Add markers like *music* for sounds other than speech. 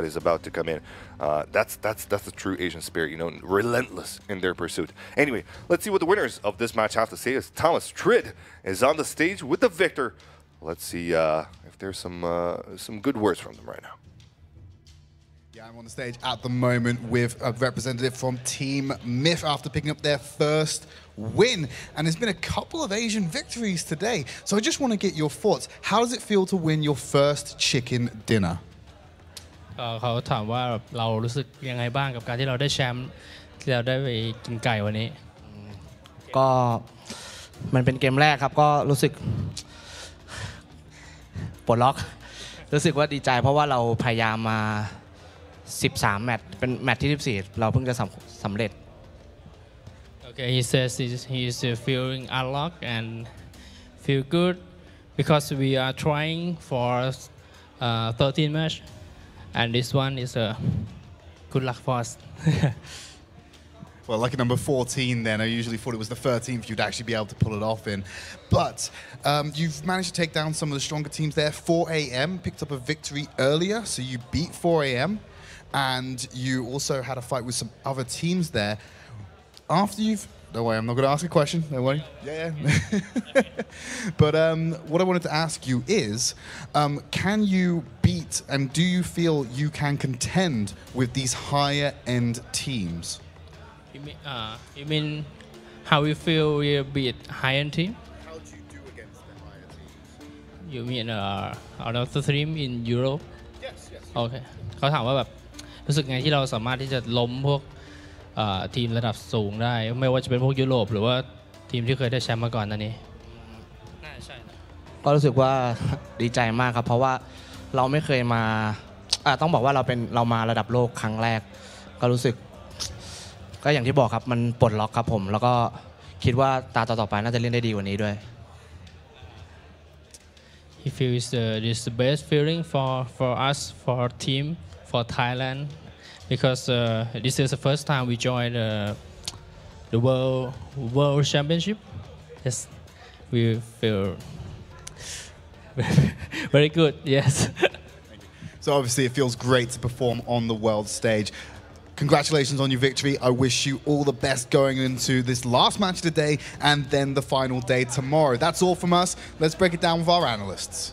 that is about to come in. Uh, that's that's that's the true Asian spirit, you know, relentless in their pursuit. Anyway, let's see what the winners of this match have to say. As Thomas Trid is on the stage with the victor. Let's see uh, if there's some uh, some good words from them right now. Yeah, I'm on the stage at the moment with a representative from Team Myth after picking up their first win. And there's been a couple of Asian victories today. So I just want to get your thoughts. How does it feel to win your first chicken dinner? ก็เขาถามว่าเรารู้สึกยังไงบ้างกับการที่เราได้แชมป์ที่เราได้ไปกินไก่วันนี้ ก็มันเป็นเกมแรกครับก็รู้สึกปลดล็อก รู้สึกว่าดีใจเพราะว่าเราพยายามมา 13 แมตช์เป็นแมตช์ที่ 14 เราเพิ่งจะสำสำเร็จ Okay, he says he's, he's uh, feeling unlocked and feel good because we are trying for uh, 13 match, and this one is a good luck for us. *laughs* Well, lucky number 14 then. I usually thought it was the 13th you'd actually be able to pull it off in. But um, you've managed to take down some of the stronger teams there. 4 a.m. picked up a victory earlier, so you beat 4 a.m. And you also had a fight with some other teams there. After you've don't worry, I'm not going to ask a question. Don't worry. Yeah, yeah. *laughs* but um, what I wanted to ask you is, um, can you beat and do you feel you can contend with these higher end teams? you, mean, uh, you mean how you feel we beat high-end team? How do you do against the higher teams? You mean uh, another team in Europe? Yes, yes. โอเคเขาถามว่าแบบรู้สึกไงที่เราสามารถที่จะล้มพวกเอ่อ ทีมระดับสูงได้ ไม่ว่าจะเป็นพวกยุโรป หรือว่าทีมที่เคยได้แชมป์มาก่อนนันนี้น่าใช่นะก็รู้สึกว่าดีใจมากครับ เพราะว่าเราไม่เคยมาอะต้องบอกว่าเราเป็นเรามาระดับโลกครั้งแรก ก็รู้สึก ก็อย่างที่บอกครับมันปลดล็อกครับผม แล้วก็คิดว่าตาต่อๆไปน่าจะเล่นได้ดีกว่านี้ด้วย he feels uh, this is the best feeling for for us for our team for Thailand because uh, this is the first time we joined uh, the world world championship yes we feel *laughs* very good yes *laughs* So obviously, it feels great to perform on the world stage. Congratulations on your victory. I wish you all the best going into this last match today and then the final day tomorrow. That's all from us. Let's break it down with our analysts.